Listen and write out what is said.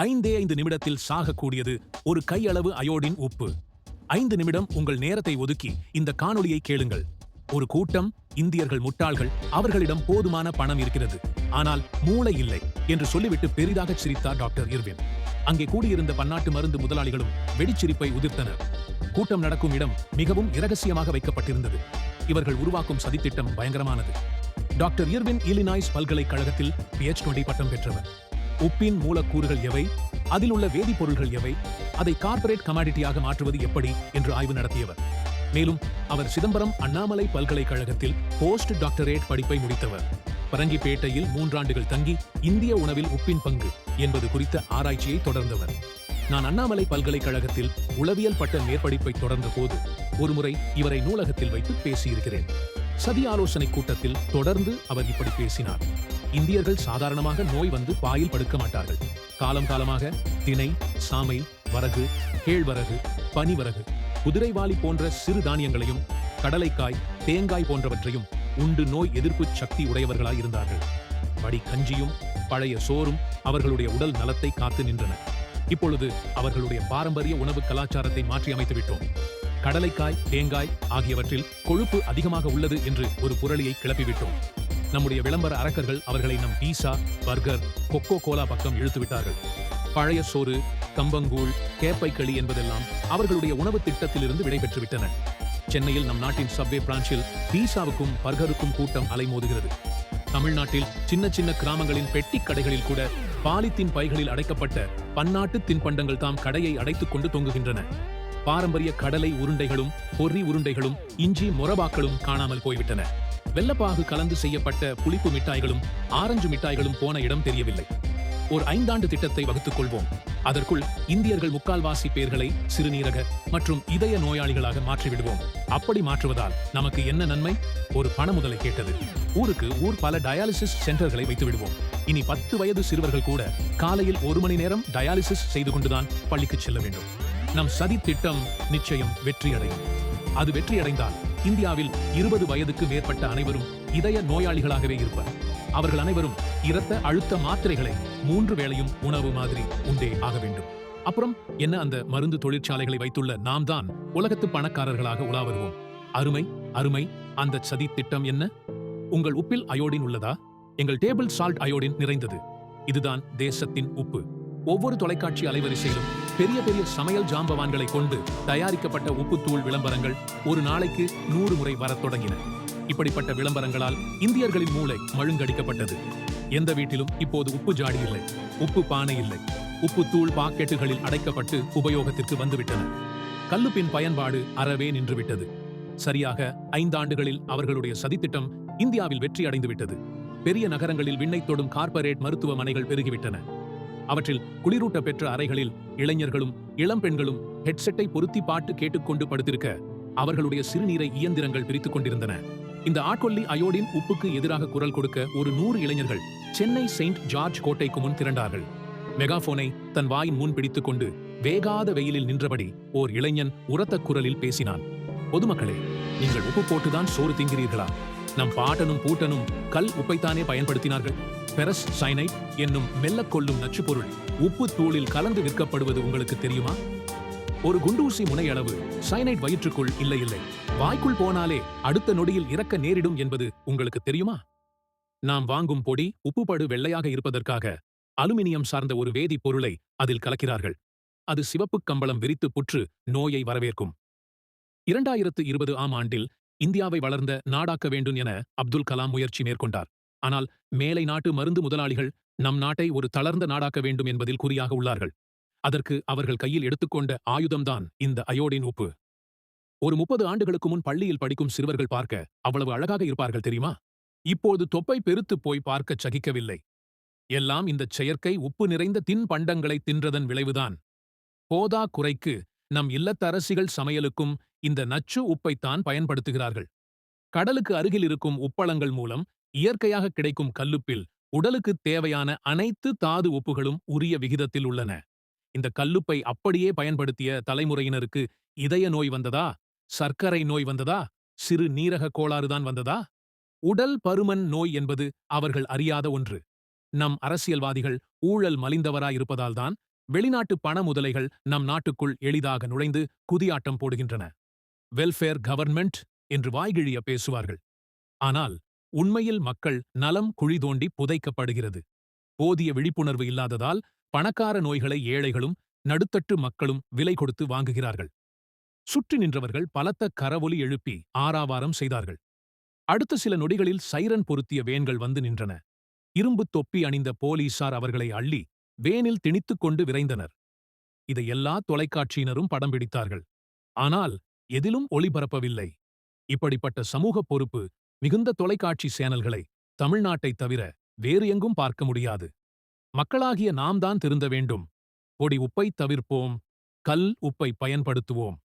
ஐந்தே ஐந்து நிமிடத்தில் சாகக்கூடியது ஒரு கையளவு அயோடின் உப்பு. ஐந்து நிமிடம் உங்கள் நேரத்தை ஒதுக்கி இந்த காணொளியை கேளுங்கள். ஒரு கூட்டம் இந்தியர்கள் முட்டாள்கள் அவர்களிடம் போதுமான பணம் இருக்கிறது. ஆனால் மூளை இல்லை என்று சொல்லிவிட்டு பெரிதாக சிரித்தார் டாக்டர் இர்வின். அங்கே கூடியிருந்த பன்னாட்டு மருந்து முதலாளிகளும் வெடிச்சிரிப்பை உதிர்த்தனர். கூட்டம் நடக்கும் இடம் மிகவும் இரகசியமாக வைக்கப்பட்டிருந்தது. இவர்கள் உருவாக்கும் சதித்திட்டம் பயங்கரமானது. டாக்டர் இர்வின் இலினாய்ஸ் பல்கலைக்கழகத்தில் பிஎச்டி பட்டம் பெற்றவர். உப்பின் மூலக்கூறுகள் எவை? அதில் உள்ள வேதிப்பொருள்கள் எவை? அதை கார்ப்பரேட் கமாடிட்டியாக மாற்றுவது எப்படி? என்று ஆய்வு நடத்தியவர். மேலும் அவர் சிதம்பரம் அண்ணாமலை பல்கலைக்கழகத்தில் போஸ்ட் டாக்டரேட் படிப்பை முடித்தவர். பரங்கிப்பேட்டையில் மூன்றாண்டுகள் தங்கி இந்திய உணவில் உப்பின் பங்கு என்பது குறித்த ஆராய்ச்சியை தொடர்ந்தவர். நான் அண்ணாமலை பல்கலைக்கழகத்தில் உளவியல் பட்ட மேற்படிப்பை தொடர்ந்த போது ஒருமுறை இவரை நூலகத்தில் வைத்து பேசியிருக்கிறேன். சதி ஆலோசனை கூட்டத்தில் தொடர்ந்து அவர் இப்படி பேசினார். இந்தியர்கள் சாதாரணமாக நோய் வந்து பாயில் படுக்க மாட்டார்கள். காலம் காலமாக திணை சாமை வரகு கேழ்வரகு பனிவரகு குதிரைவாலி போன்ற சிறு தானியங்களையும் கடலைக்காய் தேங்காய் போன்றவற்றையும் உண்டு நோய் எதிர்ப்பு சக்தி உடையவர்களாய் இருந்தார்கள். படி கஞ்சியும் பழைய சோறும் அவர்களுடைய உடல் நலத்தை காத்து நின்றன. இப்பொழுது அவர்களுடைய பாரம்பரிய உணவு கலாச்சாரத்தை மாற்றி அமைத்து விட்டோம் கடலைக்காய் தேங்காய் ஆகியவற்றில் கொழுப்பு அதிகமாக உள்ளது என்று ஒரு புரளியை கிளப்பிவிட்டோம். நம்முடைய விளம்பர அரக்கர்கள் அவர்களை நம் பீசா பர்கர் கொக்கோ கோலா பக்கம் இழுத்து விட்டார்கள். பழைய சோறு கம்பங்கூழ் கேப்பைக்களி என்பதெல்லாம் அவர்களுடைய உணவு திட்டத்திலிருந்து விடைபெற்று விட்டன. சென்னையில் நம் நாட்டின் சப்வே பிரான்ச்சில் பீசாவுக்கும் பர்கருக்கும் கூட்டம் அலைமோதுகிறது. தமிழ்நாட்டில் சின்ன சின்ன கிராமங்களின் பெட்டி கடைகளில் கூட பாலித்தீன் பைகளில் அடைக்கப்பட்ட பன்னாட்டு தின்பண்டங்கள் தாம் கடையை அடைத்துக் கொண்டு தொங்குகின்றன. பாரம்பரிய கடலை உருண்டைகளும் பொறி உருண்டைகளும் இஞ்சி மொரபாக்களும் காணாமல் போய்விட்டன. வெள்ளப்பாகு கலந்து செய்யப்பட்ட புளிப்பு மிட்டாய்களும் ஆரஞ்சு மிட்டாய்களும் போன இடம் தெரியவில்லை. ஒரு ஐந்தாண்டு திட்டத்தை வகுத்துக் கொள்வோம். அதற்குள் இந்தியர்கள் முக்கால்வாசி பேர்களை சிறுநீரக மற்றும் இதய நோயாளிகளாக மாற்றிவிடுவோம். அப்படி மாற்றுவதால் நமக்கு என்ன நன்மை? ஒரு பண முதலை கேட்டது. ஊருக்கு ஊர் பல டயாலிசிஸ் சென்டர்களை வைத்து விடுவோம் இனி பத்து வயது சிறுவர்கள் கூட காலையில் ஒரு மணி நேரம் டயாலிசிஸ் செய்து கொண்டுதான் பள்ளிக்கு செல்ல வேண்டும். நம் சதி திட்டம் நிச்சயம் வெற்றியடையும். அது வெற்றியடைந்தால் இந்தியாவில் இருபது வயதுக்கு மேற்பட்ட அனைவரும் இதய நோயாளிகளாகவே இருப்பர். அவர்கள் அனைவரும் இரத்த அழுத்த மாத்திரைகளை மூன்று வேளையும் உணவு மாதிரி உண்டே ஆக வேண்டும். அப்புறம் என்ன அந்த மருந்து தொழிற்சாலைகளை வைத்துள்ள நாம் தான் உலகத்து பணக்காரர்களாக உலா வருவோம் அருமை அருமை அந்த சதி திட்டம் என்ன? உங்கள் உப்பில் அயோடின் உள்ளதா? எங்கள் டேபிள் சால்ட் அயோடின் நிறைந்தது. இதுதான் தேசத்தின் உப்பு. ஒவ்வொரு தொலைக்காட்சி அலைவரிசையிலும் பெரிய பெரிய சமையல் ஜாம்பவான்களை கொண்டு தயாரிக்கப்பட்ட உப்புத்தூள் விளம்பரங்கள் ஒரு நாளைக்கு நூறு முறை வரத் தொடங்கின. இப்படிப்பட்ட விளம்பரங்களால் இந்தியர்களின் மூளை மழுங்கடிக்கப்பட்டது. எந்த வீட்டிலும் இப்போது உப்பு ஜாடி இல்லை உப்பு பானை இல்லை. உப்புத்தூள் பாக்கெட்டுகளில் அடைக்கப்பட்டு உபயோகத்திற்கு வந்துவிட்டன. கல்லுப்பின் பயன்பாடு அறவே நின்றுவிட்டது. சரியாக ஐந்தாண்டுகளில் அவர்களுடைய சதித்திட்டம் இந்தியாவில் வெற்றி அடைந்து விட்டது பெரிய நகரங்களில் விண்ணை தொடும் கார்ப்பரேட் மருத்துவமனைகள் பெருகிவிட்டன. அவற்றில் குளிரூட்ட பெற்ற அறைகளில் இளைஞர்களும் இளம் பெண்களும் ஹெட்செட்டை பொருத்தி பாட்டு கேட்டுக்கொண்டு படுத்திருக்க அவர்களுடைய சிறுநீரை இயந்திரங்கள் பிரித்துக் கொண்டிருந்தன. இந்த ஆட்கொல்லி அயோடின் உப்புக்கு எதிராக குரல் கொடுக்க ஒரு நூறு இளைஞர்கள் சென்னை செயின்ட் ஜார்ஜ் கோட்டைக்கு முன் திரண்டார்கள். மெகாபோனை தன் வாயின் முன் பிடித்துக் கொண்டு வேகாத வெயிலில் நின்றபடி ஓர் இளைஞன் உரத்த குரலில் பேசினான். பொதுமக்களே நீங்கள் உப்பு போட்டுதான் சோறு திங்கிறீர்களா நம் பாட்டனும் பூட்டனும் கல் உப்பைத்தானே பயன்படுத்தினார்கள்? பெரஸ் சைனைட் என்னும் மெல்லக் கொல்லும் நச்சுப்பொருள். உப்பு தூளில் கலந்து விற்கப்படுவது உங்களுக்கு தெரியுமா? ஒரு குண்டூசி முனையளவு சைனைட் வயிற்றுக்குள் இல்லை இல்லை வாய்க்குள் போனாலே அடுத்த நொடியில் இறக்க நேரிடும் என்பது உங்களுக்கு தெரியுமா? நாம் வாங்கும் பொடி உப்புப்படு வெள்ளையாக இருப்பதற்காக அலுமினியம் சார்ந்த ஒரு வேதிப் பொருளை அதில் கலக்கிறார்கள். அது சிவப்புக் கம்பளம் விரித்து புற்று நோயை வரவேற்கும். இரண்டாயிரத்து இருபது ஆம் ஆண்டில் இந்தியாவை வளர்ந்த நாடாக்க வேண்டும் என அப்துல் கலாம் முயற்சி மேற்கொண்டார். ஆனால் மேலை நாட்டு மருந்து முதலாளிகள் நம் நாட்டை ஒரு தளர்ந்த நாடாக்க வேண்டும் என்பதில் குறியாக உள்ளார்கள். அதற்கு அவர்கள் கையில் எடுத்துக்கொண்ட ஆயுதம்தான் இந்த அயோடின் உப்பு. ஒரு முப்பது ஆண்டுகளுக்கு முன் பள்ளியில் படிக்கும் சிறுவர்கள் பார்க்க அவ்வளவு அழகாக இருப்பார்கள் தெரியுமா? இப்போது தொப்பை பெருத்துப் போய் பார்க்கச் சகிக்கவில்லை. எல்லாம் இந்த செயற்கை உப்பு நிறைந்த தின் பண்டங்களை தின்றதன் விளைவுதான். போதா குறைக்கு நம் இல்லத்தரசிகள் சமையலுக்கும் இந்த நச்சு உப்பைத்தான் பயன்படுத்துகிறார்கள். கடலுக்கு அருகில் இருக்கும் உப்பளங்கள் மூலம் இயற்கையாக கிடைக்கும் கல்லுப்பில் உடலுக்கு தேவையான அனைத்து தாது உப்புகளும் உரிய விகிதத்தில் உள்ளன. இந்த கல்லுப்பை அப்படியே பயன்படுத்திய தலைமுறையினருக்கு இதய நோய் வந்ததா? சர்க்கரை நோய் வந்ததா? சிறு நீரக கோளாறுதான் வந்ததா? உடல் பருமன் நோய் என்பது அவர்கள் அறியாத ஒன்று. நம் அரசியல்வாதிகள் ஊழல் மலிந்தவராயிருப்பதால்தான் வெளிநாட்டு பண முதலைகள் நம் நாட்டுக்குள் எளிதாக நுழைந்து குதியாட்டம் போடுகின்றன. வெல்ஃபேர் கவர்மெண்ட் என்று வாய்கிழிய பேசுவார்கள். ஆனால் உண்மையில் மக்கள் நலம் குழி தோண்டி புதைக்கப்படுகிறது. போதிய விழிப்புணர்வு இல்லாததால் பணக்கார நோய்களை ஏழைகளும் நடுத்தட்டு மக்களும் விலை கொடுத்து வாங்குகிறார்கள். சுற்றி நின்றவர்கள் பலத்த கரவொலி எழுப்பி ஆராவாரம் செய்தார்கள். அடுத்த சில நொடிகளில் சைரன் பொருத்திய வேன்கள் வந்து நின்றன. இரும்புத் தொப்பி அணிந்த போலீசார் அவர்களை அள்ளி வேனில் திணித்துக் கொண்டு விரைந்தனர். இதை எல்லா தொலைக்காட்சியினரும் படம் பிடித்தார்கள். ஆனால் எதிலும் ஒளிபரப்பவில்லை. இப்படிப்பட்ட சமூக பொறுப்பு மிகுந்த தொலைக்காட்சி சேனல்களை தமிழ்நாட்டை தவிர வேறு எங்கும் பார்க்க முடியாது. மக்களாகிய நாம் தான் திருந்த வேண்டும். கொடி உப்பை தவிர்ப்போம். கல் உப்பை பயன்படுத்துவோம்.